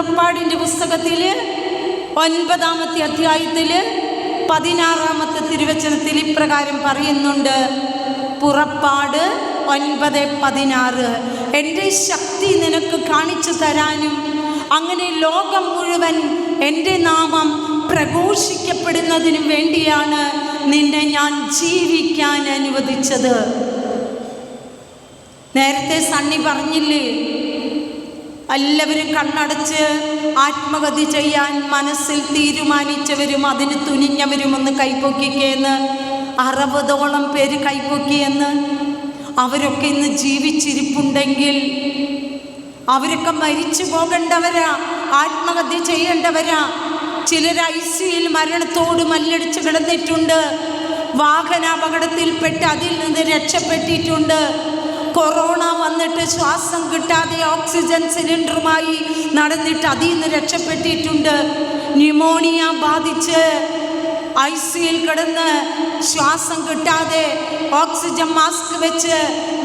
പുറപ്പാടിന്റെ പുസ്തകത്തിൽ ഒൻപതാമത്തെ അധ്യായത്തിൽ പതിനാറാമത്തെ തിരുവചനത്തിൽ ഇപ്രകാരം പറയുന്നുണ്ട്. പുറപ്പാട് ഒൻപത് പതിനാറ്. എന്റെ ശക്തി നിനക്ക് കാണിച്ചു തരാനും അങ്ങനെ ലോകം മുഴുവൻ എന്റെ നാമം പ്രഘോഷിക്കപ്പെടുന്നതിനും വേണ്ടിയാണ് നിന്നെ ഞാൻ ജീവിക്കാൻ അനുവദിച്ചത്. നേരത്തെ സണ്ണി പറഞ്ഞില്ലേ എല്ലാവരും കണ്ണടച്ച് ആത്മഹത്യ ചെയ്യാൻ മനസ്സിൽ തീരുമാനിച്ചവരും അതിന് തുനിഞ്ഞവരും ഒന്ന് കൈപ്പൊക്കിക്കേന്ന് അറുപതോളം പേര് കൈപ്പൊക്കിയെന്ന് അവരൊക്കെ ഇന്ന് ജീവിച്ചിരിപ്പുണ്ടെങ്കിൽ അവരൊക്കെ മരിച്ചു പോകേണ്ടവരാ ആത്മഹത്യ ചെയ്യേണ്ടവരാ. ചിലർ ഐ സിയിൽ മരണത്തോട് മല്ലടിച്ച് കിടന്നിട്ടുണ്ട് വാഹനാപകടത്തിൽപ്പെട്ട് അതിൽ നിന്ന് രക്ഷപ്പെട്ടിട്ടുണ്ട്. കൊറോണ വന്നിട്ട് ശ്വാസം കിട്ടാതെ ഓക്സിജൻ സിലിണ്ടറുമായി നടന്നിട്ട് അതിൽ നിന്ന് രക്ഷപ്പെട്ടിട്ടുണ്ട്. ന്യൂമോണിയ ബാധിച്ച് ഐ സിയിൽ കിടന്ന് ശ്വാസം കിട്ടാതെ ഓക്സിജൻ മാസ്ക് വെച്ച്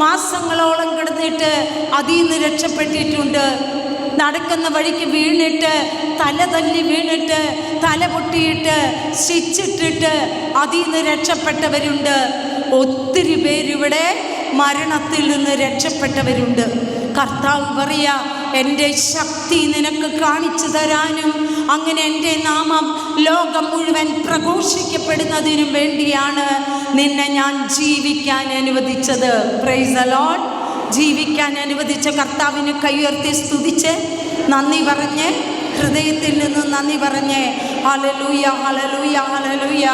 മാസങ്ങളോളം കിടന്നിട്ട് അതിൽ നിന്ന് രക്ഷപ്പെട്ടിട്ടുണ്ട്. നടക്കുന്ന വഴിക്ക് വീണിട്ട് തല തല്ലി വീണിട്ട് തല പൊട്ടിയിട്ട് സ്റ്റിച്ചിട്ടിട്ട് അതിൽ നിന്ന് രക്ഷപ്പെട്ടവരുണ്ട്. ഒത്തിരി പേരിവിടെ മരണത്തിൽ നിന്ന് രക്ഷപ്പെട്ടവരുണ്ട്. കർത്താവ് പറയാ എന്റെ ശക്തി നിനക്ക് കാണിച്ചു തരാനും അങ്ങനെ എന്റെ നാമം ലോകം മുഴുവൻ പ്രഘോഷിക്കപ്പെടുന്നതിനും വേണ്ടിയാണ് നിന്നെ ഞാൻ ജീവിക്കാൻ അനുവദിച്ചത്. പ്രൈസ് അലോൺ ജീവിക്കാൻ അനുവദിച്ച കർത്താവിന് കൈയുയർത്തി സ്തുതിച്ച് നന്ദി പറഞ്ഞ് ഹൃദയത്തിൽ നിന്ന് നന്ദി പറഞ്ഞ് ഹലലൂയ ഹലലൂയ ഹലലൂയ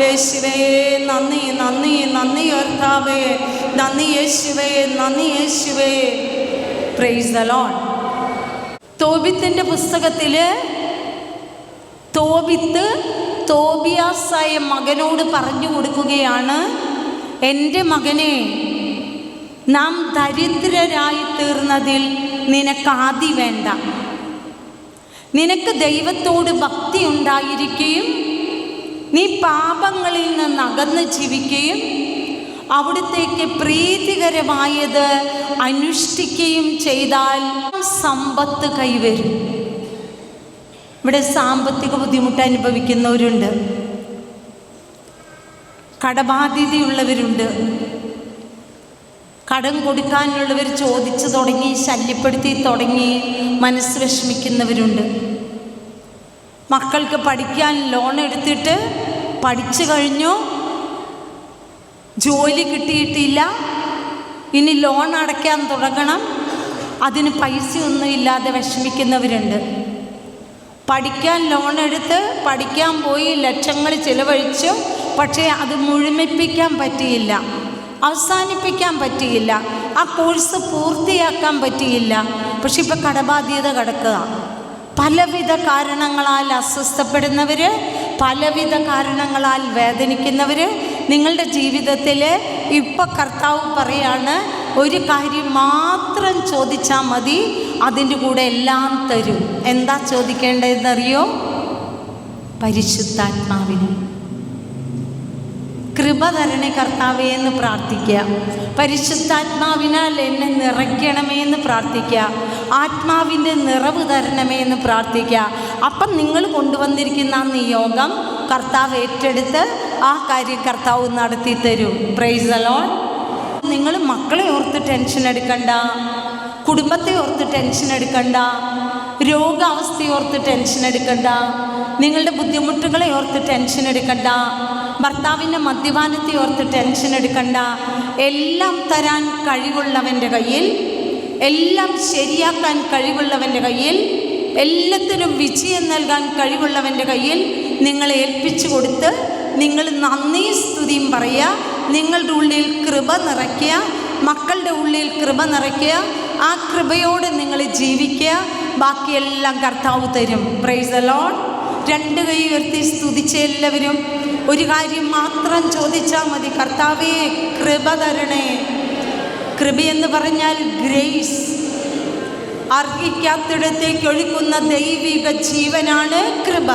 യേശുവേ നന്ദി നന്ദി നന്ദി കർത്താവേ നന്ദി യേശുവേ നന്ദി യേശുവേ. പ്രൈസ് ദ ലോഡ് തോബിത്തിന്റെ പുസ്തകത്തിൽ തോബിത്ത് തോബിയാസായ മകനോട് പറഞ്ഞു കൊടുക്കുകയാണ് എന്റെ മകനെ നാം ദരിദ്രരായി തീർന്നതിൽ നിനക്ക് ആദി വേണ്ട. നിനക്ക് ദൈവത്തോട് ഭക്തി ഉണ്ടായിരിക്കുകയും നീ പാപങ്ങളിൽ നിന്ന് അകന്ന് ജീവിക്കുകയും അവിടുത്തേക്ക് പ്രീതികരമായത് അനുഷ്ഠിക്കുകയും ചെയ്താൽ സമ്പത്ത് കൈവരും. ഇവിടെ സാമ്പത്തിക ബുദ്ധിമുട്ട് അനുഭവിക്കുന്നവരുണ്ട്. കടബാധ്യതയുള്ളവരുണ്ട്. കടം കൊടുക്കാനുള്ളവർ ചോദിച്ചു തുടങ്ങി ശല്യപ്പെടുത്തി തുടങ്ങി മനസ്സ് വിഷമിക്കുന്നവരുണ്ട്. മക്കൾക്ക് പഠിക്കാൻ ലോൺ എടുത്തിട്ട് പഠിച്ചു കഴിഞ്ഞു. ജോലി കിട്ടിയിട്ടില്ല. ഇനി ലോൺ അടയ്ക്കാൻ തുടങ്ങണം. അതിന് പൈസയൊന്നും ഇല്ലാതെ വിഷമിക്കുന്നവരുണ്ട്. പഠിക്കാൻ ലോൺ എടുത്ത് പഠിക്കാൻ പോയി ലക്ഷങ്ങൾ ചിലവഴിച്ചു. പക്ഷേ അത് മുഴുമിപ്പിക്കാൻ പറ്റിയില്ല. അവസാനിപ്പിക്കാൻ പറ്റിയില്ല. ആ കോഴ്സ് പൂർത്തിയാക്കാൻ പറ്റിയില്ല. പക്ഷെ ഇപ്പം കടബാധ്യത കിടക്കുക. പലവിധ കാരണങ്ങളാൽ അസ്വസ്ഥപ്പെടുന്നവർ പലവിധ കാരണങ്ങളാൽ വേദനിക്കുന്നവർ നിങ്ങളുടെ ജീവിതത്തിൽ ഇപ്പം കർത്താവ് പറയാണ് ഒരു കാര്യം മാത്രം ചോദിച്ചാൽ മതി അതിന്റെ കൂടെ എല്ലാം തരും. എന്താ ചോദിക്കേണ്ടതെന്നറിയോ? പരിശുദ്ധാത്മാവിന്. കൃപ തരണേ കർത്താവേ എന്ന് പ്രാർത്ഥിക്കുക. പരിശുദ്ധാത്മാവിനാൽ എന്നെ നിറയ്ക്കണമേ എന്ന് പ്രാർത്ഥിക്കുക. ആത്മാവിന്റെ നിറവ് തരണമേ എന്ന് പ്രാർത്ഥിക്കുക. അപ്പം നിങ്ങൾ കൊണ്ടുവന്നിരിക്കുന്ന നിയോഗം കർത്താവ് ഏറ്റെടുത്ത് ആ കാര്യം കർത്താവ് നടത്തി തരും. പ്രൈസ് അലോൺ നിങ്ങൾ മക്കളെ ഓർത്ത് ടെൻഷൻ എടുക്കണ്ട. കുടുംബത്തെ ഓർത്ത് ടെൻഷൻ എടുക്കണ്ട. രോഗാവസ്ഥയോർത്ത് ടെൻഷൻ എടുക്കണ്ട. നിങ്ങളുടെ ബുദ്ധിമുട്ടുകളെ ഓർത്ത് ടെൻഷൻ എടുക്കണ്ട. ഭർത്താവിന്റെ മദ്യപാനത്തെ ഓർത്ത് ടെൻഷൻ എടുക്കണ്ട. എല്ലാം തരാൻ കഴിവുള്ളവന്റെ കയ്യിൽ എല്ലാം ശരിയാക്കാൻ കഴിവുള്ളവന്റെ കയ്യിൽ എല്ലാത്തിനും വിജയം നൽകാൻ കഴിവുള്ളവന്റെ കയ്യിൽ നിങ്ങളെ ഏൽപ്പിച്ചു കൊടുത്ത് നിങ്ങൾ നന്ദി സ്തുതിയും പറയുക. നിങ്ങളുടെ ഉള്ളിൽ കൃപ നിറയ്ക്കുക. മക്കളുടെ ഉള്ളിൽ കൃപ നിറയ്ക്കുക. ആ കൃപയോടെ നിങ്ങൾ ജീവിക്കുക. ബാക്കിയെല്ലാം കർത്താവ് തരും. പ്രൈസ് അലോൺ രണ്ട് കൈ ഉയർത്തി സ്തുതിച്ച എല്ലാവരും ഒരു കാര്യം മാത്രം ചോദിച്ചാൽ മതി. കർത്താവേ കൃപ തരണേ. എന്ന് പറഞ്ഞാൽ ഗ്രേസ്. അർഹിക്കാത്തിടത്തേക്ക് ഒഴുക്കുന്ന ദൈവിക ജീവനാണ് കൃപ.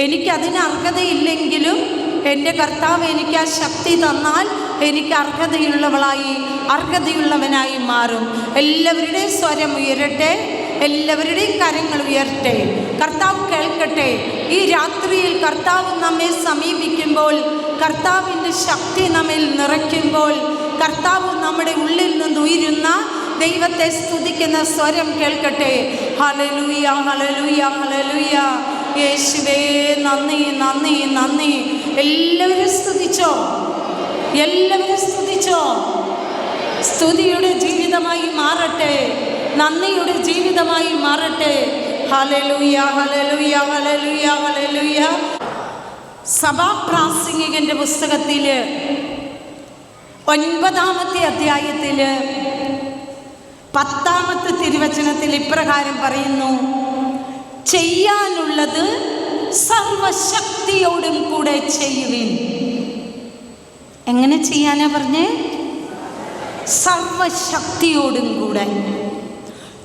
എനിക്കതിന് അർഹതയില്ലെങ്കിലും എന്റെ കർത്താവ് എനിക്ക് ആ ശക്തി തന്നാൽ എനിക്ക് അർഹതയുള്ളവളായി അർഹതയുള്ളവനായി മാറും. എല്ലാവരുടെയും സ്വരം ഉയരട്ടെ. എല്ലാവരുടെയും കരങ്ങൾ ഉയർട്ടെ കർത്താവ് കേൾക്കട്ടെ. ഈ രാത്രിയിൽ കർത്താവ് നമ്മെ സമീപിക്കുമ്പോൾ കർത്താവിന്റെ ശക്തി നമ്മിൽ നിറയ്ക്കുമ്പോൾ കർത്താവ് നമ്മുടെ ഉള്ളിൽ നിന്ന് ഉയരുന്ന ദൈവത്തെ സ്തുതിക്കുന്ന സ്വരം കേൾക്കട്ടെ. ഹലലൂയ ഹലലൂയ ഹലലൂയ യേശുവേ നന്ദി നന്ദി നന്ദി. എല്ലാവരും സ്തുതിച്ചോ? എല്ലാവരും സ്തുതിച്ചോ? സ്തുതിയുടെ ജീവിതമായി മാറട്ടെ. നന്ദിയുടെ ജീവിതമായി മാറട്ടെ. സഭാപ്രാസംഗികന്റെ പുസ്തകത്തിൽ ഒൻപതാമത്തെ അധ്യായത്തിൽ പത്താമത്തെ തിരുവചനത്തിൽ ഇപ്രകാരം പറയുന്നു ചെയ്യാനുള്ളത് സർവശക്തിയോടും കൂടെ ചെയ്യുവിൻ. എങ്ങനെ ചെയ്യാനാ പറഞ്ഞേ? സർവശക്തിയോടും കൂടെ.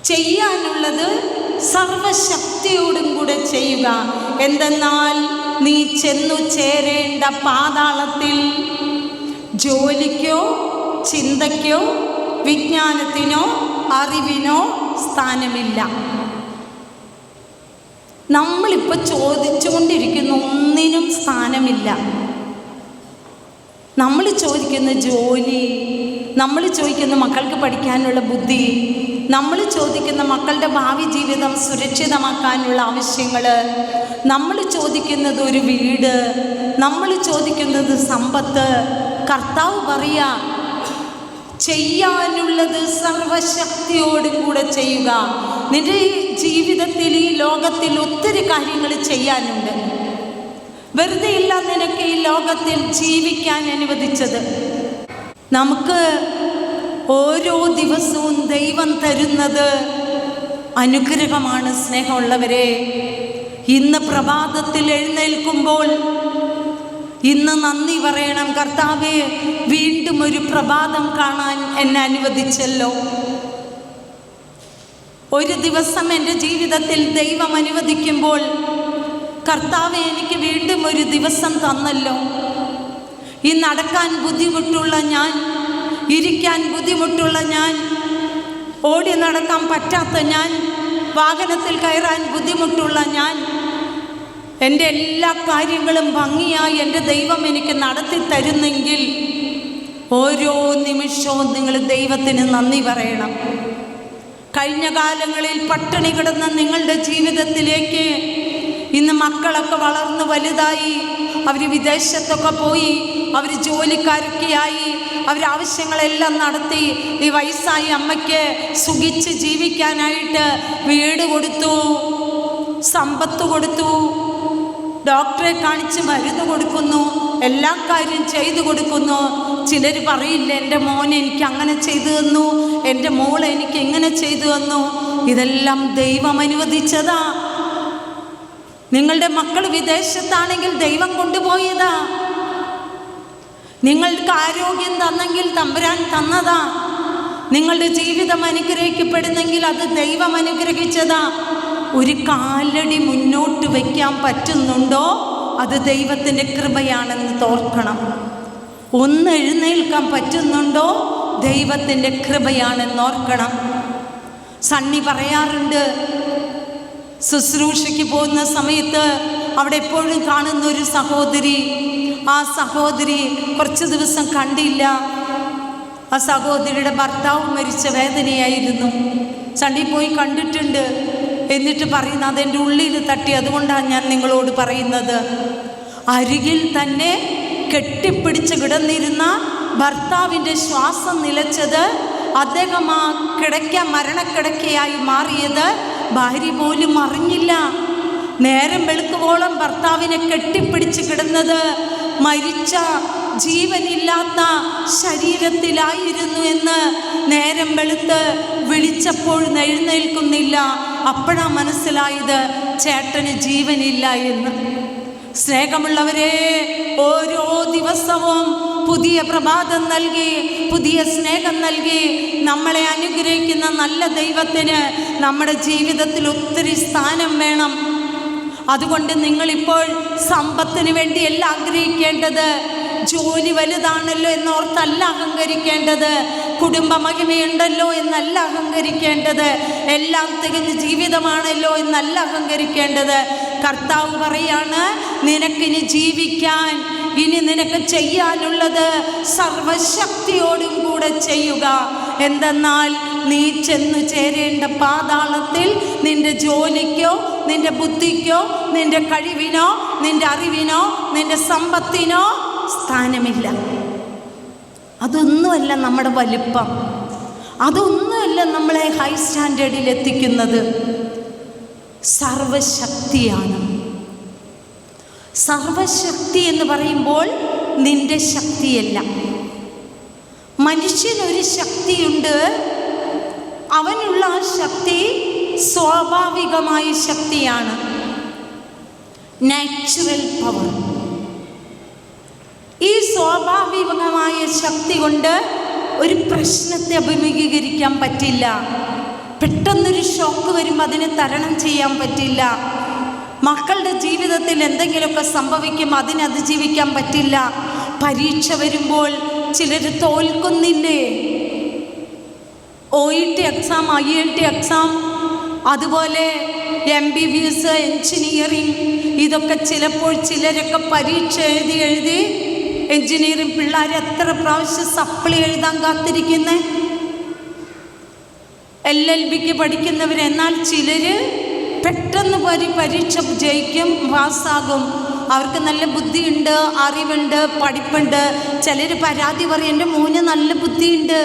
ചെയ്യാനുള്ളത് സർവശക്തിയോടും കൂടെ ചെയ്യുക. എന്തെന്നാൽ നീ ചെന്നു ചേരേണ്ട പാതാളത്തിൽ ജോലിക്കോ ചിന്തയ്ക്കോ വിജ്ഞാനത്തിനോ അറിവിനോ സ്ഥാനമില്ല. നമ്മളിപ്പോൾ ചോദിച്ചുകൊണ്ടിരിക്കുന്ന ഒന്നിനും സ്ഥാനമില്ല. നമ്മൾ ചോദിക്കുന്ന ജോലി നമ്മൾ ചോദിക്കുന്ന മക്കൾക്ക് പഠിക്കാനുള്ള ബുദ്ധി നമ്മൾ ചോദിക്കുന്ന മക്കളുടെ ഭാവി ജീവിതം സുരക്ഷിതമാക്കാനുള്ള ആവശ്യങ്ങൾ നമ്മൾ ചോദിക്കുന്നത് ഒരു വീട് നമ്മൾ ചോദിക്കുന്നത് സമ്പത്ത് കർത്താവ് പറയുക ചെയ്യാനുള്ളത് സർവശക്തിയോടും കൂടെ ചെയ്യുക. നിന്റെ ജീവിതത്തിൽ ഈ ലോകത്തിൽ ഒത്തിരി കാര്യങ്ങൾ ചെയ്യാനുണ്ട്. വെറുതെ ഇല്ല നിനക്ക് ഈ ലോകത്തിൽ ജീവിക്കാൻ അനുവദിച്ചത്. നമുക്ക് ഓരോ ദിവസവും ദൈവം തരുന്നത് അനുഗ്രഹമാണ് സ്നേഹമുള്ളവരെ. ഇന്ന് പ്രഭാതത്തിൽ എഴുന്നേൽക്കുമ്പോൾ ഇന്ന് നന്ദി പറയണം. കർത്താവെ വീണ്ടും ഒരു പ്രഭാതം കാണാൻ എന്നെ അനുവദിച്ചല്ലോ. ഒരു ദിവസം എന്റെ ജീവിതത്തിൽ ദൈവം അനുവദിക്കുമ്പോൾ കർത്താവ് എനിക്ക് വീണ്ടും ഒരു ദിവസം തന്നല്ലോ. ഈ നടക്കാൻ ബുദ്ധിമുട്ടുള്ള ഞാൻ ഇരിക്കാൻ ബുദ്ധിമുട്ടുള്ള ഞാൻ ഓടി നടക്കാൻ പറ്റാത്ത ഞാൻ വാഹനത്തിൽ കയറാൻ ബുദ്ധിമുട്ടുള്ള ഞാൻ എന്റെ എല്ലാ കാര്യങ്ങളും ഭംഗിയായി എന്റെ ദൈവം എനിക്ക് നടത്തി തരുന്നെങ്കിൽ ഓരോ നിമിഷവും നിങ്ങൾ ദൈവത്തിന് നന്ദി പറയണം. കഴിഞ്ഞ കാലങ്ങളിൽ പട്ടിണി കിടന്ന നിങ്ങളുടെ ജീവിതത്തിലേക്ക് ഇന്ന് മക്കളൊക്കെ വളർന്ന് വലുതായി അവർ വിദേശത്തൊക്കെ പോയി അവർ ജോലിക്കാരൊക്കെയായി അവർ ആവശ്യങ്ങളെല്ലാം നടത്തി ഈ വയസ്സായി അമ്മയ്ക്ക് സുഖിച്ച് ജീവിക്കാനായിട്ട് വീട് കൊടുത്തു സമ്പത്ത് കൊടുത്തു ഡോക്ടറെ കാണിച്ച് മരുന്ന് കൊടുക്കുന്നു എല്ലാ കാര്യം ചെയ്തു കൊടുക്കുന്നു. ചിലർ പറയില്ല എന്റെ മോൻ എനിക്ക് അങ്ങനെ ചെയ്തു തന്നു എന്റെ മോൾ എനിക്ക് എങ്ങനെ ചെയ്തു തന്നു? ഇതെല്ലാം ദൈവം അനുവദിച്ചതാ. നിങ്ങളുടെ മക്കൾ വിദേശത്താണെങ്കിൽ ദൈവം കൊണ്ടുപോയതാ. നിങ്ങൾക്ക് ആരോഗ്യം തന്നെങ്കിൽ തമ്പുരാൻ തന്നതാ. നിങ്ങളുടെ ജീവിതം അനുഗ്രഹിക്കപ്പെടുന്നെങ്കിൽ അത് ദൈവം അനുഗ്രഹിച്ചതാ. ഒരു കാലടി മുന്നോട്ട് വയ്ക്കാൻ പറ്റുന്നുണ്ടോ? അത് ദൈവത്തിന്റെ കൃപയാണെന്ന് തോർക്കണം. ഒന്ന് എഴുന്നേൽക്കാൻ പറ്റുന്നുണ്ടോ? ദൈവത്തിന്റെ കൃപയാണെന്ന് ഓർക്കണം. സണ്ണി പറയാറുണ്ട് ശുശ്രൂഷയ്ക്ക് പോകുന്ന സമയത്ത് അവിടെ എപ്പോഴും കാണുന്ന ഒരു സഹോദരി ആ സഹോദരി കുറച്ച് ദിവസം കണ്ടില്ല. ആ സഹോദരിയുടെ ഭർത്താവ് മരിച്ച വേദനയായിരുന്നു. ചണ്ടി പോയി കണ്ടിട്ടുണ്ട്. എന്നിട്ട് പറയുന്നത് അതെന്റെ ഉള്ളിൽ തട്ടി. അതുകൊണ്ടാണ് ഞാൻ നിങ്ങളോട് പറയുന്നത്. അരികിൽ തന്നെ കെട്ടിപ്പിടിച്ച് കിടന്നിരുന്ന ഭർത്താവിന്റെ ശ്വാസം നിലച്ചത് അദ്ദേഹം ആ കിടക്ക മരണക്കിടക്കയായി മാറിയത് ഭാര്യ പോലും അറിഞ്ഞില്ല. നേരം വെളുക്കുവോളം ഭർത്താവിനെ കെട്ടിപ്പിടിച്ച് കിടന്നത് മരിച്ച ജീവനില്ലാത്ത ശരീരത്തിലായിരുന്നു എന്ന് നേരം വെളുത്ത് വിളിച്ചപ്പോൾ എഴുന്നേൽക്കുന്നില്ല. അപ്പോഴാ മനസ്സിലായത് ചേട്ടന് ജീവനില്ല എന്ന്. സ്നേഹമുള്ളവരെ ഓരോ ദിവസവും പുതിയ പ്രഭാതം നൽകി പുതിയ സ്നേഹം നൽകി നമ്മളെ അനുഗ്രഹിക്കുന്ന നല്ല ദൈവത്തിന് നമ്മുടെ ജീവിതത്തിൽ ഒത്തിരി സ്ഥാനം വേണം. അതുകൊണ്ട് നിങ്ങളിപ്പോൾ സമ്പത്തിന് വേണ്ടിയല്ല ആഗ്രഹിക്കേണ്ടത്. ജോലി വലുതാണല്ലോ എന്നോർത്തല്ല അഹങ്കരിക്കേണ്ടത്. കുടുംബ മഹിമയുണ്ടല്ലോ എന്നല്ല അഹങ്കരിക്കേണ്ടത്. എല്ലാം തികഞ്ഞ ജീവിതമാണല്ലോ എന്നല്ല അഹങ്കരിക്കേണ്ടത്. കർത്താവ് പറയാണ് നിനക്കിനി ജീവിക്കാൻ ഇനി നിനക്ക് ചെയ്യാനുള്ളത് സർവശക്തിയോടും കൂടെ ചെയ്യുക. എന്തെന്നാൽ നീ ചെന്നു ചേരേണ്ട പാതാളത്തിൽ നിന്റെ ജോലിക്കോ നിന്റെ ബുദ്ധിക്കോ നിന്റെ കഴിവിനോ നിന്റെ അറിവിനോ നിന്റെ സമ്പത്തിനോ സ്ഥാനമില്ല. അതൊന്നുമല്ല നമ്മുടെ വലിപ്പം. അതൊന്നുമല്ല നമ്മളെ ഹൈ സ്റ്റാൻഡേർഡിൽ എത്തിക്കുന്നത്. സർവശക്തിയാണ്. സർവശക്തി എന്ന് പറയുമ്പോൾ നിന്റെ ശക്തിയല്ല. മനുഷ്യനൊരു ശക്തിയുണ്ട് അവനുള്ള ശക്തി സ്വാഭാവികമായ ശക്തിയാണ്. നാച്ചുറൽ പവർ ഈ സ്വാഭാവികമായ ശക്തി കൊണ്ട് ഒരു പ്രശ്നത്തെ അഭിമുഖീകരിക്കാൻ പറ്റില്ല. പെട്ടെന്നൊരു ഷോക്ക് വരുമ്പോൾ അതിനെ തരണം ചെയ്യാൻ പറ്റില്ല. മക്കളുടെ ജീവിതത്തിൽ എന്തെങ്കിലുമൊക്കെ സംഭവിക്കും അതിനെ അതിജീവിക്കാൻ പറ്റില്ല. പരീക്ഷ വരുമ്പോൾ ചിലർ തോൽക്കുന്നില്ലേ? Exam I L T exam അതുപോലെ M B B S engineering ഇതൊക്കെ ചിലപ്പോൾ ചിലരൊക്കെ പരീക്ഷ എഴുതി എഴുതി എൻജിനീയറിങ് പിള്ളേർ എത്ര പ്രാവശ്യം സപ്ലി എഴുതാൻ കാത്തിരിക്കുന്നേ? എൽ എൽ ബിക്ക് പഠിക്കുന്നവർ എന്നാൽ ചിലർ പെട്ടെന്ന് പരി പരീക്ഷ ജയിക്കും പാസ്സാകും. അവർക്ക് നല്ല ബുദ്ധിയുണ്ട് അറിവുണ്ട് പഠിപ്പുണ്ട്. ചിലർ പരാതി പറയും എന്റെ മോന് നല്ല ബുദ്ധിയുണ്ട്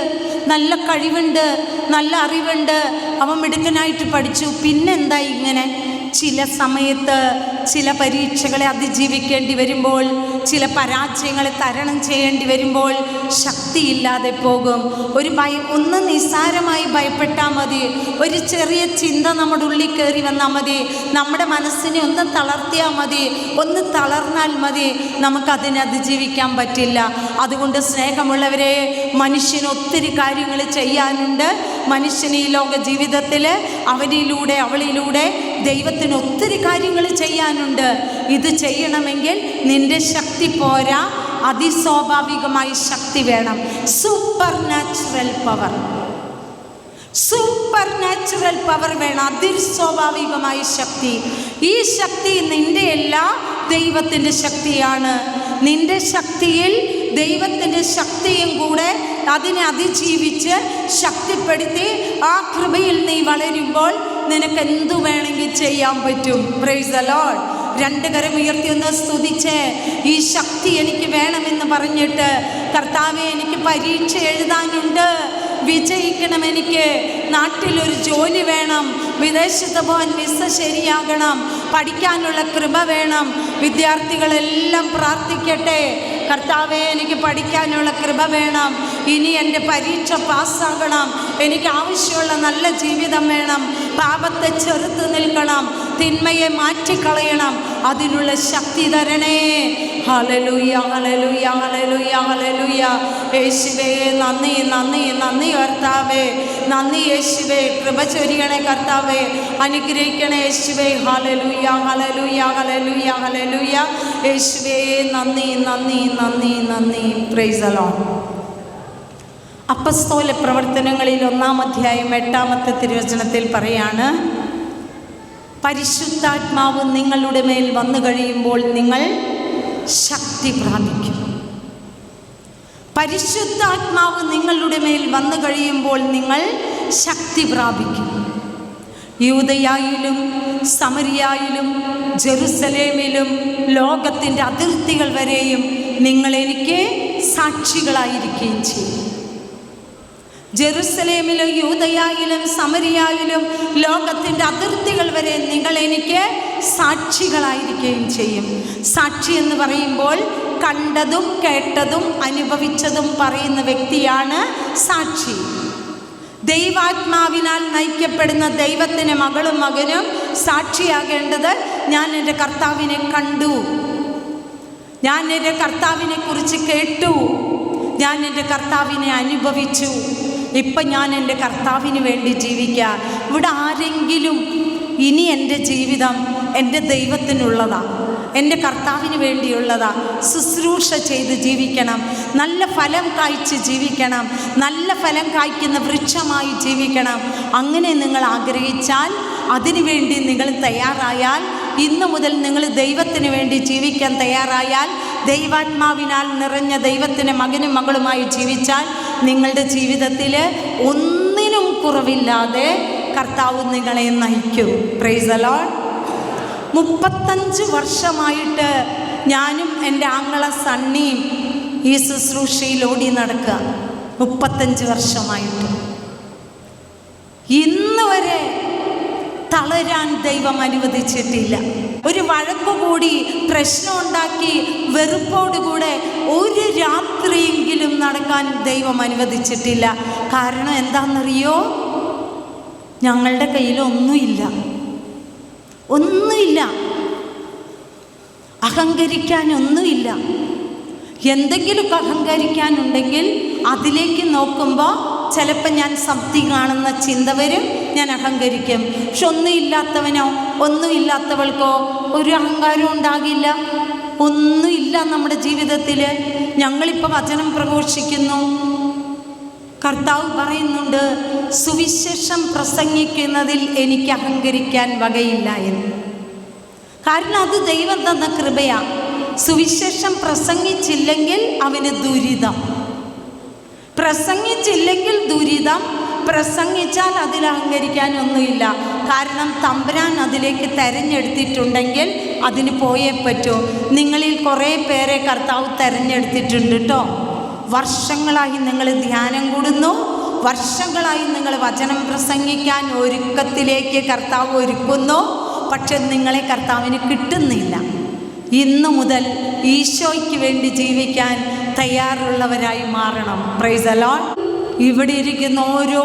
നല്ല കഴിവുണ്ട് നല്ല അറിവുണ്ട്. അവൻ മിടുക്കനായിട്ട് പഠിച്ചു. പിന്നെന്താ ഇങ്ങനെ? ചില സമയത്ത് ചില പരീക്ഷകളെ അതിജീവിക്കേണ്ടി വരുമ്പോൾ ചില പരാജയങ്ങളെ തരണം ചെയ്യേണ്ടി വരുമ്പോൾ ശക്തിയില്ലാതെ പോകും. ഒരു ഭയ ഒന്ന് നിസ്സാരമായി ഭയപ്പെട്ടാൽ മതി. ഒരു ചെറിയ ചിന്ത നമ്മുടെ ഉള്ളിൽ കയറി വന്നാൽ മതി. നമ്മുടെ മനസ്സിനെ ഒന്ന് തളർത്തിയാൽ മതി. ഒന്ന് തളർന്നാൽ മതി. നമുക്കതിനെ അതിജീവിക്കാൻ പറ്റില്ല. അതുകൊണ്ട് സ്നേഹമുള്ളവരെ മനുഷ്യന് ഒത്തിരി കാര്യങ്ങൾ ചെയ്യാനുണ്ട്. മനുഷ്യന് ഈ ലോക ജീവിതത്തിൽ അവനിലൂടെ അവളിലൂടെ ദൈവത്തിന് ഒത്തിരി കാര്യങ്ങൾ ചെയ്യാനുണ്ട്. ഇത് ചെയ്യണമെങ്കിൽ നിന്റെ ശക്തി പോരാ. അതിസ്വാഭാവികമായി ശക്തി വേണം. Supernatural power supernatural power വേണം. അതിസ്വാഭാവികമായ ശക്തി. ഈ ശക്തി നിന്റെ എല്ലാ ദൈവത്തിന്റെ ശക്തിയാണ്. നിന്റെ ശക്തിയിൽ ദൈവത്തിന്റെ ശക്തിയും കൂടെ അതിനെ അതിജീവിച്ച് ശക്തിപ്പെടുത്തി ആ കൃപയിൽ നീ വളരുമ്പോൾ നിനക്ക് എന്തു വേണമെങ്കിൽ ചെയ്യാൻ പറ്റും? പ്രൈസ് ദ രണ്ട് കരം ഉയർത്തി ഒന്ന് സ്തുതിച്ച് ഈ ശക്തി എനിക്ക് വേണമെന്ന് പറഞ്ഞിട്ട് കർത്താവെ എനിക്ക് പരീക്ഷ എഴുതാനുണ്ട്. വിജയിക്കണം എനിക്ക്. നാട്ടിലൊരു ജോലി വേണം. വിദേശത്ത് പോകാൻ വിസ ശരിയാകണം. പഠിക്കാനുള്ള കൃപ വേണം. വിദ്യാർത്ഥികളെല്ലാം പ്രാർത്ഥിക്കട്ടെ. കർത്താവെ എനിക്ക് പഠിക്കാനുള്ള കൃപ വേണം. ഇനി എന്റെ പരീക്ഷ പാസ്സാകണം. എനിക്ക് ആവശ്യമുള്ള നല്ല ജീവിതം വേണം. പാപത്തെ ചെറുത്ത് നിൽക്കണം. തിന്മയെ മാറ്റിക്കളയണം. അതിനുള്ള ശക്തി തരണേ. ഹലലുയ ഹലലുയ ഹലലുയ ഹലലുയ യേശുവേ നന്ദി നന്ദി നന്ദി കർത്താവേ. നന്ദി യേശുവേ കൃപ ചൊരിയണേ കർത്താവേ. അനുഗ്രഹിക്കണേ യേശുവേ. ഹലലുയ ഹലലുയ ഹലലുയ ഹലലുയ യേശുവേ നന്ദി നന്ദി നന്ദി നന്ദി. പ്രൈസ് അലോൺ അപ്പസ്തോല പ്രവർത്തനങ്ങളിൽ ഒന്നാം അധ്യായം എട്ടാമത്തെ തിരുവചനത്തിൽ പറയാണ് പരിശുദ്ധാത്മാവ് നിങ്ങളുടെ മേൽ വന്നു കഴിയുമ്പോൾ നിങ്ങൾ ശക്തി പ്രാപിക്കും. പരിശുദ്ധാത്മാവ് നിങ്ങളുടെ മേൽ വന്നു കഴിയുമ്പോൾ നിങ്ങൾ ശക്തി പ്രാപിക്കും. യൂതയായിലും സമരിയായിലും ജെറുസലേമിലും ലോകത്തിന്റെ അതിർത്തികൾ വരെയും നിങ്ങൾ എനിക്ക് സാക്ഷികളായിരിക്കുകയും ചെയ്യും. ജെറുസലേമിലും യൂതയായിലും സമരിയായിലും ലോകത്തിന്റെ അതിർത്തികൾ വരെ നിങ്ങൾ എനിക്ക് സാക്ഷികളായിരിക്കുകയും ചെയ്യും. സാക്ഷി എന്ന് പറയുമ്പോൾ കണ്ടതും കേട്ടതും അനുഭവിച്ചതും പറയുന്ന വ്യക്തിയാണ് സാക്ഷി. ദൈവാത്മാവിനാൽ നയിക്കപ്പെടുന്ന ദൈവത്തിന് മകളും മകനും സാക്ഷിയാകേണ്ടത് ഞാൻ എന്റെ കർത്താവിനെ കണ്ടു. ഞാൻ എന്റെ കർത്താവിനെ കുറിച്ച് കേട്ടു. ഞാൻ എന്റെ കർത്താവിനെ അനുഭവിച്ചു. ഇപ്പം ഞാൻ എന്റെ കർത്താവിന് വേണ്ടി ജീവിക്കുക. ഇവിടെ ആരെങ്കിലും ഇനി എന്റെ ജീവിതം എന്റെ ദൈവത്തിനുള്ളതാണ് എന്റെ കർത്താവിന് വേണ്ടിയുള്ളതാ. ശുശ്രൂഷ ചെയ്ത് ജീവിക്കണം. നല്ല ഫലം കായ്ച്ച് ജീവിക്കണം. നല്ല ഫലം കായ്ക്കുന്ന വൃക്ഷമായി ജീവിക്കണം. അങ്ങനെ നിങ്ങൾ ആഗ്രഹിച്ചാൽ അതിനുവേണ്ടി നിങ്ങൾ തയ്യാറായാൽ ഇന്നു മുതൽ നിങ്ങൾ ദൈവത്തിന് വേണ്ടി ജീവിക്കാൻ തയ്യാറായാൽ ദൈവാത്മാവിനാൽ നിറഞ്ഞ ദൈവത്തിന്റെ മകനും മകളുമായി ജീവിച്ചാൽ നിങ്ങളുടെ ജീവിതത്തിൽ ഒന്നിനും കുറവില്ലാതെ കർത്താവ് നിങ്ങളെ നയിക്കും. പ്രൈസ് അലോൺ മുപ്പത്തഞ്ച് വർഷമായിട്ട് ഞാനും എന്റെ ആങ്ങള സണ്ണിയും ഈ ശുശ്രൂഷയിൽ ഓടി നടക്കുക. മുപ്പത്തഞ്ച് വർഷമായിട്ട്. ഇന്ന് വരെ തളരാൻ ദൈവം അനുവദിച്ചിട്ടില്ല. ഒരു വഴക്ക് കൂടി പ്രശ്നം ഉണ്ടാക്കി വെറുപ്പോടുകൂടെ ഒരു രാത്രിയെങ്കിലും നടക്കാൻ ദൈവം അനുവദിച്ചിട്ടില്ല. കാരണം എന്താണെന്നറിയോ? ഞങ്ങളുടെ കയ്യിൽ ഒന്നുമില്ല. ഒന്നുമില്ല അഹങ്കരിക്കാനൊന്നുമില്ല. എന്തെങ്കിലുമൊക്കെ അഹങ്കരിക്കാനുണ്ടെങ്കിൽ അതിലേക്ക് നോക്കുമ്പോൾ ചിലപ്പോൾ ഞാൻ സത്യം കാണുന്ന ചിന്ത വരും ഞാൻ അഹങ്കരിക്കും. പക്ഷെ ഒന്നുമില്ലാത്തവനോ ഒന്നുമില്ലാത്തവൾക്കോ ഒരു അഹങ്കാരം ഉണ്ടാകില്ല. ഒന്നുമില്ല നമ്മുടെ ജീവിതത്തിൽ ഞങ്ങളിപ്പോൾ വചനം പ്രഘോഷിക്കുന്നു. കർത്താവ് പറയുന്നുണ്ട് സുവിശേഷം പ്രസംഗിക്കുന്നതിൽ എനിക്ക് അഹങ്കരിക്കാൻ വകയില്ല എന്ന്. കാരണം അത് ദൈവം തന്ന കൃപയാണ് സുവിശേഷം പ്രസംഗിച്ചില്ലെങ്കിൽ അവന് ദുരിതം. പ്രസംഗിച്ചില്ലെങ്കിൽ ദുരിതം പ്രസംഗിച്ചാൽ അതിൽ അഹങ്കരിക്കാനൊന്നുമില്ല കാരണം തമ്പുരാൻ അതിലേക്ക് തെരഞ്ഞെടുത്തിട്ടുണ്ടെങ്കിൽ അതിന് പോയേ പറ്റൂ. നിങ്ങളിൽ കുറേ പേരെ കർത്താവ് തെരഞ്ഞെടുത്തിട്ടുണ്ട് കേട്ടോ വർഷങ്ങളായി നിങ്ങൾ ധ്യാനം കൂടുന്നു. വർഷങ്ങളായി നിങ്ങൾ വചനം പ്രസംഗിക്കാൻ ഒരുക്കത്തിലേക്ക് കർത്താവ് ഒരുക്കുന്നു. പക്ഷെ നിങ്ങളെ കർത്താവിന് കിട്ടുന്നില്ല. ഇന്നു മുതൽ ഈശോയ്ക്ക് വേണ്ടി ജീവിക്കാൻ തയ്യാറുള്ളവരായി മാറണം. പ്രൈസ് അലോൺ ഇവിടെ ഇരിക്കുന്ന ഓരോ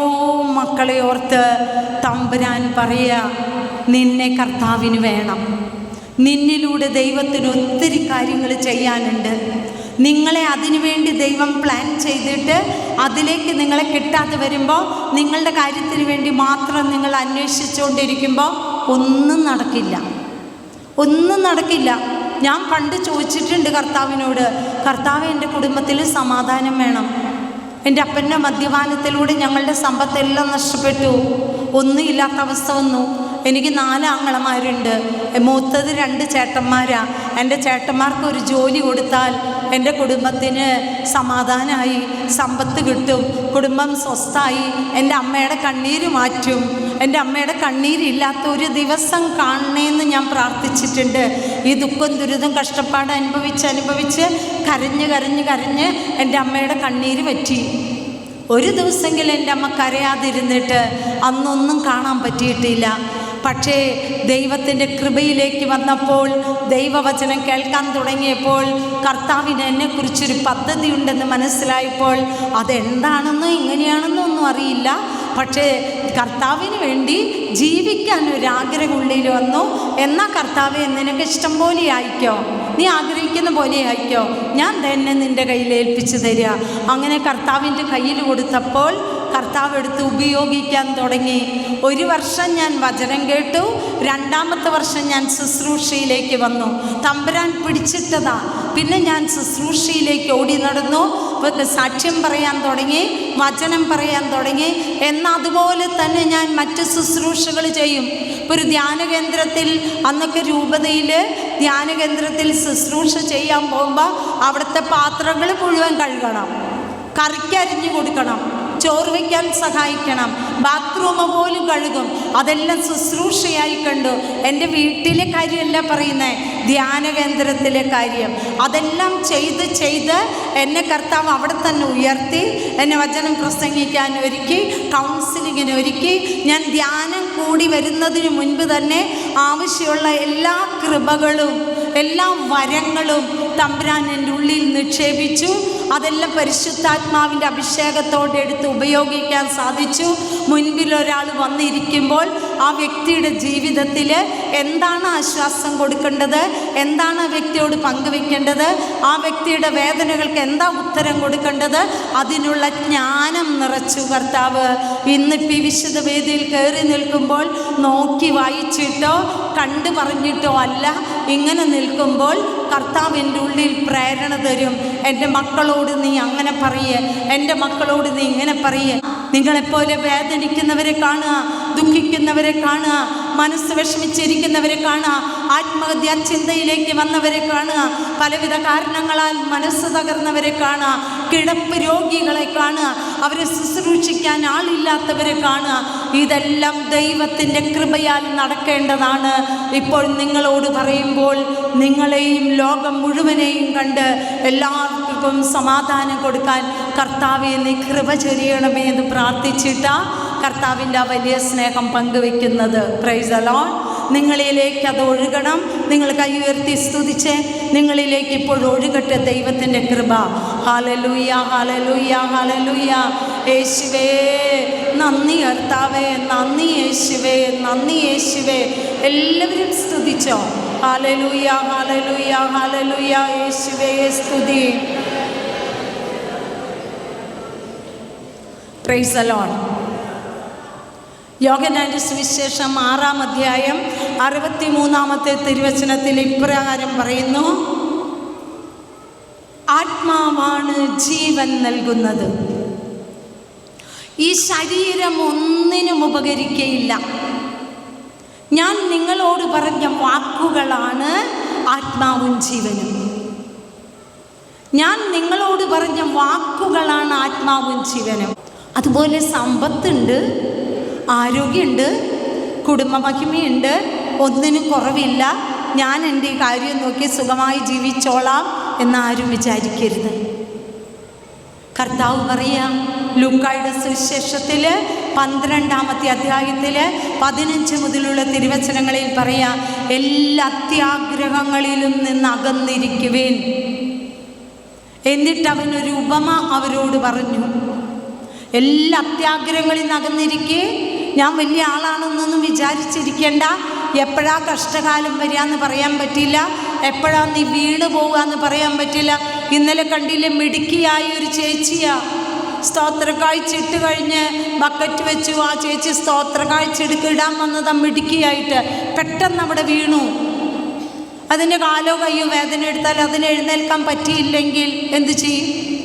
മക്കളെ ഓർത്ത് തമ്പുരാൻ പറയുക നിന്നെ കർത്താവിന് വേണം. നിന്നിലൂടെ ദൈവത്തിന് ഒത്തിരി കാര്യങ്ങൾ ചെയ്യാനുണ്ട്. നിങ്ങളെ അതിനുവേണ്ടി ദൈവം പ്ലാൻ ചെയ്തിട്ട് അതിലേക്ക് നിങ്ങളെ കിട്ടാതെ വരുമ്പോൾ നിങ്ങളുടെ കാര്യത്തിന് വേണ്ടി മാത്രം നിങ്ങൾ അന്വേഷിച്ചുകൊണ്ടിരിക്കുമ്പോൾ ഒന്നും നടക്കില്ല. ഒന്നും നടക്കില്ല. ഞാൻ പണ്ട് ചോദിച്ചിട്ടുണ്ട് കർത്താവിനോട് കർത്താവ് എന്റെ കുടുംബത്തിൽ സമാധാനം വേണം. എന്റെ അപ്പന്റെ മദ്യപാനത്തിലൂടെ ഞങ്ങളുടെ സമ്പത്തെല്ലാം നഷ്ടപ്പെട്ടു. ഒന്നുമില്ലാത്ത അവസ്ഥ വന്നു. എനിക്ക് നാല് ആങ്ങളമാരുണ്ട്. മൂത്തത് രണ്ട് ചേട്ടന്മാരാ. എന്റെ ചേട്ടന്മാർക്ക് ഒരു ജോലി കൊടുത്താൽ എന്റെ കുടുംബത്തിന് സമാധാനമായി സമ്പത്ത് കിട്ടും. കുടുംബം സ്വസ്ഥായി എന്റെ അമ്മയുടെ കണ്ണീര് മാറ്റും. എന്റെ അമ്മയുടെ കണ്ണീരില്ലാത്ത ഒരു ദിവസം കാണണേന്ന് ഞാൻ പ്രാർത്ഥിച്ചിട്ടുണ്ട്. ഈ ദുഃഖം ദുരിതം കഷ്ടപ്പാട് അനുഭവിച്ച് അനുഭവിച്ച് കരഞ്ഞ് കരഞ്ഞ് കരഞ്ഞ് എന്റെ അമ്മയുടെ കണ്ണീര് പറ്റി ഒരു ദിവസമെങ്കിലും എന്റെ അമ്മ കരയാതിരുന്നിട്ട് അന്നൊന്നും കാണാൻ പറ്റിയിട്ടില്ല. പക്ഷേ ദൈവത്തിന്റെ കൃപയിലേക്ക് വന്നപ്പോൾ ദൈവവചനം കേൾക്കാൻ തുടങ്ങിയപ്പോൾ കർത്താവിന് എന്നെക്കുറിച്ചൊരു പദ്ധതി ഉണ്ടെന്ന് മനസ്സിലായപ്പോൾ അതെന്താണെന്നോ എങ്ങനെയാണെന്നോ ഒന്നും അറിയില്ല. പക്ഷേ കർത്താവിന് വേണ്ടി ജീവിക്കാൻ ഒരു ആഗ്രഹമുള്ളിൽ വന്നു. എന്നാൽ കർത്താവ് നിനക്ക് ഇഷ്ടം പോലെ ആയിക്കോ? നീ ആഗ്രഹിക്കുന്ന പോലെ ആയിക്കോ? ഞാൻ തന്നെ നിന്റെ കയ്യിൽ ഏൽപ്പിച്ചു തരിക അങ്ങനെ കർത്താവിന്റെ കയ്യിൽ കൊടുത്തപ്പോൾ കർത്താവ് എടുത്ത് ഉപയോഗിക്കാൻ തുടങ്ങി. ഒരു വർഷം ഞാൻ വചനം കേട്ടു. രണ്ടാമത്തെ വർഷം ഞാൻ ശുശ്രൂഷയിലേക്ക് വന്നു. തമ്പുരാൻ പിടിച്ചിട്ടതാ. പിന്നെ ഞാൻ ശുശ്രൂഷയിലേക്ക് ഓടി നടന്നു. സാക്ഷ്യം പറയാൻ തുടങ്ങി വചനം പറയാൻ തുടങ്ങി. എന്നാൽ അതുപോലെ തന്നെ ഞാൻ മറ്റ് ശുശ്രൂഷകൾ ചെയ്യും. ഇപ്പോൾ ഒരു ധ്യാന കേന്ദ്രത്തിൽ അന്നൊക്കെ രൂപതയിൽ ധ്യാന കേന്ദ്രത്തിൽ ശുശ്രൂഷ ചെയ്യാൻ പോകുമ്പോൾ അവിടുത്തെ പാത്രങ്ങൾ മുഴുവൻ കഴുകണം. കറിക്കരിഞ്ഞു കൊടുക്കണം. ചോറ് വയ്ക്കാൻ സഹായിക്കണം. ബാത്റൂം പോലും കഴുകും. അതെല്ലാം ശുശ്രൂഷയായി കണ്ടു. എന്റെ വീട്ടിലെ കാര്യമല്ല പറയുന്നത് ധ്യാന കേന്ദ്രത്തിലെ കാര്യം. അതെല്ലാം ചെയ്ത് ചെയ്ത് എന്നെ കർത്താവ് അവിടെ തന്നെ ഉയർത്തി. എന്നെ വചനം പ്രസംഗിക്കാൻ ഒരുക്കി. കൗൺസിലിങ്ങിന് ഒരുക്കി. ഞാൻ ധ്യാനം കൂടി വരുന്നതിന് മുൻപ് തന്നെ ആവശ്യമുള്ള എല്ലാ കൃപകളും എല്ലാ വരങ്ങളും തമ്പുരാൻ എന്റെ ഉള്ളിൽ നിക്ഷേപിച്ചു. അതെല്ലാം പരിശുദ്ധാത്മാവിന്റെ അഭിഷേകത്തോടെ എടുത്ത് ഉപയോഗിക്കാൻ സാധിച്ചു. മുൻപിൽ ഒരാൾ വന്നിരിക്കുമ്പോൾ ആ വ്യക്തിയുടെ ജീവിതത്തിൽ എന്താണ് ആശ്വാസം കൊടുക്കേണ്ടത്? എന്താണ് ആ വ്യക്തിയോട് പങ്കുവെക്കേണ്ടത്? ആ വ്യക്തിയുടെ വേദനകൾക്ക് എന്താ ഉത്തരം കൊടുക്കേണ്ടത്? അതിനുള്ള ജ്ഞാനം നിറച്ചു കർത്താവ്. ഇന്നിപ്പോൾ ഈ വിശുദ്ധ വേദിയിൽ കയറി നിൽക്കുമ്പോൾ നോക്കി വായിച്ചിട്ടോ കണ്ടു പറഞ്ഞിട്ടോ അല്ല ഇങ്ങനെ നിൽക്കുമ്പോൾ കർത്താവ് എന്റെ ഉള്ളിൽ പ്രേരണ തരും. എന്റെ മക്കളോട് നീ അങ്ങനെ പറയേ. എന്റെ മക്കളോട് നീ ഇങ്ങനെ പറയേ. നിങ്ങളെപ്പോലെ വേദനിക്കുന്നവരെ കാണുക ദുഃഖിക്കുന്നവരെ കാണുക മനസ്സ് വിഷമിച്ചിരിക്കുന്നവരെ കാണുക ആത്മഹത്യാ ചിന്തയിലേക്ക് വന്നവരെ കാണുക പലവിധ കാരണങ്ങളാൽ മനസ്സ് തകർന്നവരെ കാണുക കിടപ്പ് രോഗികളെ കാണുക അവരെ ശുശ്രൂഷിക്കാൻ ആളില്ലാത്തവരെ കാണുക ഇതെല്ലാം ദൈവത്തിന്റെ കൃപയാൽ നടക്കേണ്ടതാണ്. ഇപ്പോൾ നിങ്ങളോട് പറയുമ്പോൾ നിങ്ങളെയും ലോകം മുഴുവനെയും കണ്ട് എല്ലാവർക്കും സമാധാനം കൊടുക്കാൻ കർത്താവെ നീ കൃപ ചൊരിയണമേ എന്ന് പ്രാർത്ഥിച്ചിട്ടാ കർത്താവിന്റെ ആ വലിയ സ്നേഹം പങ്കുവെക്കുന്നത്. പ്രൈസ് അലോൺ നിങ്ങളിലേക്ക് അത് ഒഴുകണം. നിങ്ങൾ കൈ ഉയർത്തി സ്തുതിച്ച്. നിങ്ങളിലേക്ക് ഇപ്പോൾ ഒഴുകട്ടെ ദൈവത്തിന്റെ കൃപ. ഹാലലൂയ ഹാലലൂയ ഹാലലൂയ യേശുവേ നന്ദി കർത്താവേ നന്ദി യേശുവേ നന്ദി യേശുവേ. എല്ലാവരും സ്തുതിച്ചോ? ഹാലലൂയ ഹാലലൂയ ഹാലലൂയ യേശുവേ സ്തുതി. പ്രൈസ് അലോൺ യോഗനാന്റെ സുവിശേഷം ആറാം അധ്യായം അറുപത്തി മൂന്നാമത്തെ തിരുവചനത്തിൽ ഇപ്രകാരം പറയുന്നു. ആത്മാവാണ് ജീവൻ നൽകുന്നത്. ഈ ശരീരം ഒന്നിനും ഉപകരിക്കയില്ല. ഞാൻ നിങ്ങളോട് പറഞ്ഞ വാക്കുകളാണ് ആത്മാവും ജീവനും. ഞാൻ നിങ്ങളോട് പറഞ്ഞ വാക്കുകളാണ് ആത്മാവും ജീവനും. അതുപോലെ സമ്പത്തുണ്ട് ആരോഗ്യമുണ്ട് കുടുംബമഹിമയുണ്ട് ഒന്നിനും കുറവില്ല. ഞാൻ എന്റെ ഈ കാര്യം നോക്കി സുഖമായി ജീവിച്ചോളാം എന്നാരും വിചാരിക്കരുത്. കർത്താവ് പറയാം ലൂക്കായുടെ സുവിശേഷത്തിൽ പന്ത്രണ്ടാമത്തെ അധ്യായത്തിൽ പതിനഞ്ച് മുതലുള്ള തിരുവചനങ്ങളിൽ പറയാം എല്ലാ അത്യാഗ്രഹങ്ങളിലും നിന്ന് അകന്നിരിക്കുവേൻ. എന്നിട്ട് അവനൊരു ഉപമ അവരോട് പറഞ്ഞു. എല്ലാ അത്യാഗ്രഹങ്ങളിൽ നിന്ന് അകന്നിരിക്കെ. ഞാൻ വലിയ ആളാണെന്നൊന്നും വിചാരിച്ചിരിക്കേണ്ട. എപ്പോഴാ കഷ്ടകാലം വരികയെന്ന് പറയാൻ പറ്റില്ല. എപ്പോഴാ നീ വീണ് പോകാന്ന് പറയാൻ പറ്റില്ല. ഇന്നലെ കണ്ടില്ലേ മിടുക്കിയായ ഒരു ചേച്ചിയാ. സ്തോത്ര കാഴ്ചയിട്ട് കഴിഞ്ഞ് ബക്കറ്റ് വെച്ചു ആ ചേച്ചി സ്തോത്ര കാഴ്ച ഇടാൻ വന്നത് മിടുക്കിയായിട്ട്. പെട്ടെന്ന് അവിടെ വീണു. അതിന്റെ കാലോ കയ്യോ വേദന എടുത്താൽ അതിന് എഴുന്നേൽക്കാൻ പറ്റിയില്ലെങ്കിൽ എന്ത് ചെയ്യും?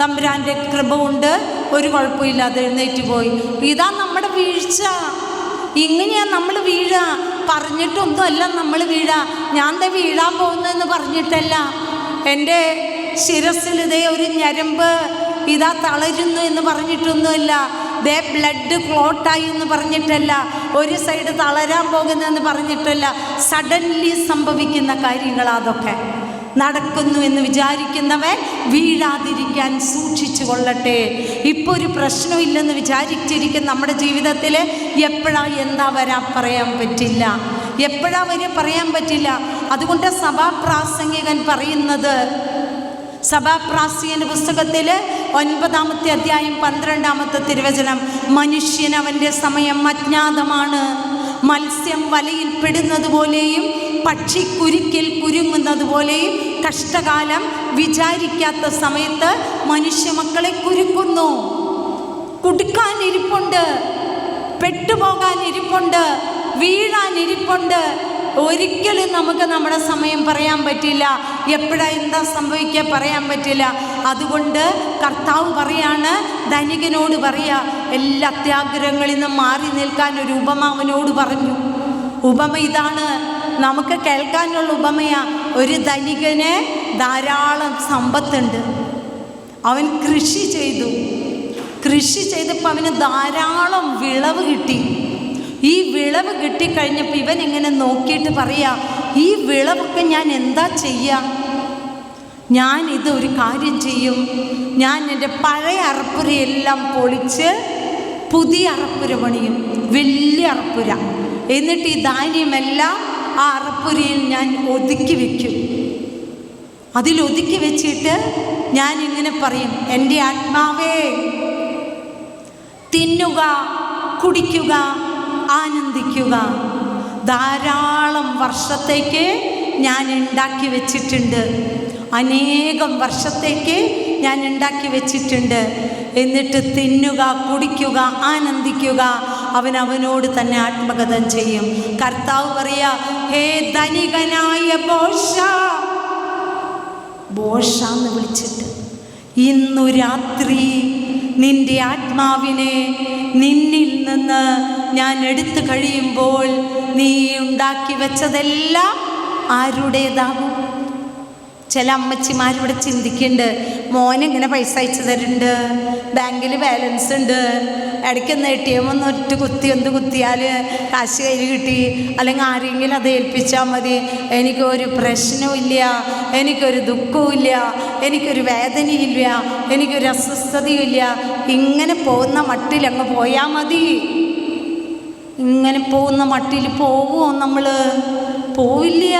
തമ്പുരാന്റെ കൃപ കൊണ്ട് ഒരു കുഴപ്പമില്ലാതെ എഴുന്നേറ്റ് പോയി. ഇതാ നമ്മുടെ വീഴ്ച. ഇങ്ങനെയാ നമ്മൾ വീഴ. പറഞ്ഞിട്ടൊന്നുമല്ല നമ്മൾ വീഴ. ഞാൻ ദേ വീഴാൻ പോകുന്നതെന്ന് പറഞ്ഞിട്ടല്ല. എന്റെ ശിരസിൽ ഇതേ ഒരു ഞരമ്പ് ഇതാ തളരുന്നു എന്ന് പറഞ്ഞിട്ടൊന്നുമല്ല. ദേ ബ്ലഡ് ക്ലോട്ടായി എന്ന് പറഞ്ഞിട്ടല്ല. ഒരു സൈഡ് തളരാൻ പോകുന്നതെന്ന് പറഞ്ഞിട്ടല്ല. സഡൻലി സംഭവിക്കുന്ന കാര്യങ്ങളാ അതൊക്കെ. നടക്കുന്നു എന്ന് വിചാരിക്കുന്നവൻ വീഴാതിരിക്കാൻ സൂക്ഷിച്ചു കൊള്ളട്ടെ. ഇപ്പോൾ ഒരു പ്രശ്നമില്ലെന്ന് വിചാരിച്ചിരിക്കുന്ന നമ്മുടെ ജീവിതത്തിൽ എപ്പോഴാ എന്താ വരാ പറയാൻ പറ്റില്ല. എപ്പോഴാ വരെ പറയാൻ പറ്റില്ല. അതുകൊണ്ട് സഭാപ്രാസംഗികൻ പറയുന്നത് സഭാപ്രാസികന്റെ പുസ്തകത്തിൽ ഒൻപതാമത്തെ അധ്യായം പന്ത്രണ്ടാമത്തെ തിരുവചനം മനുഷ്യൻ അവന്റെ സമയം അജ്ഞാതമാണ്. മത്സ്യം വലയിൽ പെടുന്നത് പോലെയും പക്ഷി കുരുക്കിൽ കുരുങ്ങുന്നത് പോലെയും കഷ്ടകാലം വിചാരിക്കാത്ത സമയത്ത് മനുഷ്യ മക്കളെ കുരുക്കുന്നു. കുടുക്കാൻ ഇരിപ്പുണ്ട് പെട്ടുപോകാൻ ഇരിപ്പുണ്ട് വീഴാൻ ഇരിപ്പുണ്ട് ഒരിക്കലും നമുക്ക് നമ്മുടെ സമയം പറയാൻ പറ്റില്ല. എപ്പോഴാ എന്താ സംഭവിക്കുക പറയാൻ പറ്റില്ല. അതുകൊണ്ട് കർത്താവ് പറയാണ് ധനികനോട് പറയുക എല്ലാ അത്യാഗ്രഹങ്ങളിൽ നിന്നും മാറി നിൽക്കാൻ ഒരു ഉപമ അവനോട് പറഞ്ഞു. ഉപമ ഇതാണ്. നമുക്ക് കേൾക്കാനുള്ള ഉപമയാ ഒരു ധനികന് ധാരാളം സമ്പത്തുണ്ട്. അവൻ കൃഷി ചെയ്തു. കൃഷി ചെയ്തപ്പോൾ അവന് ധാരാളം വിളവ് കിട്ടി. ഈ വിളവ് കിട്ടിക്കഴിഞ്ഞപ്പോൾ ഇവൻ ഇങ്ങനെ നോക്കിയിട്ട് പറയാ ഈ വിളവൊക്കെ ഞാൻ എന്താ ചെയ്യുക ഞാൻ ഇത് ഒരു കാര്യം ചെയ്യും. ഞാൻ എന്റെ പഴയ അറപ്പുരയെല്ലാം പൊളിച്ച് പുതിയ അറപ്പുര പണിയും. വലിയ അറപ്പുര. എന്നിട്ട് ഈ ധാന്യമെല്ലാം ആ അറപ്പുരയിൽ ഞാൻ ഒതുക്കി വെക്കും. അതിലൊതുക്കി വെച്ചിട്ട് ഞാൻ ഇങ്ങനെ പറയും എന്റെ ആത്മാവേ തിന്നുക കുടിക്കുക ആനന്ദിക്കുക. ധാരാളം വർഷത്തേക്ക് ഞാൻ ഉണ്ടാക്കി വെച്ചിട്ടുണ്ട്. അനേകം വർഷത്തേക്ക് ഞാൻ ഉണ്ടാക്കി വെച്ചിട്ടുണ്ട്. എന്നിട്ട് തിന്നുക കുടിക്കുക ആനന്ദിക്കുക അവൻ അവനോട് തന്നെ ആത്മകഥം ചെയ്യും. കർത്താവ് പറയാ ഹേ ധനികനായ ബോഷ ബോഷ എന്ന് വിളിച്ചിട്ട് ഇന്നു രാത്രി നിന്റെ ആത്മാവിനെ നിന്നിൽ നിന്ന് ഞാൻ എടുത്തു കഴിയുമ്പോൾ നീ ഉണ്ടാക്കി വെച്ചതെല്ലാം ആരുടേതാകും. ചില അമ്മച്ചിമാരിവിടെ ചിന്തിക്കുന്നുണ്ട് മോൻ മോനിങ്ങനെ പൈസ അയച്ചു തരുന്നുണ്ട് ബാങ്കിൽ ബാലൻസ് ഉണ്ട് ഇടയ്ക്കൊന്ന് എ ടി എം ഒന്ന് ഒറ്റ കുത്തി ഒന്ന് കുത്തിയാൽ കാശ് കയ്യിൽ കിട്ടി അല്ലെങ്കിൽ ആരെങ്കിലും അത് ഏൽപ്പിച്ചാൽ മതി. എനിക്കൊരു പ്രശ്നവുമില്ല എനിക്കൊരു ദുഃഖവുമില്ല എനിക്കൊരു വേദനയില്ല എനിക്കൊരു അസ്വസ്ഥതയില്ല ഇങ്ങനെ പോകുന്ന മട്ടിൽ അങ്ങ് പോയാൽ മതി. ഇങ്ങനെ പോകുന്ന മട്ടിൽ പോവുമോ നമ്മൾ പോവില്ല.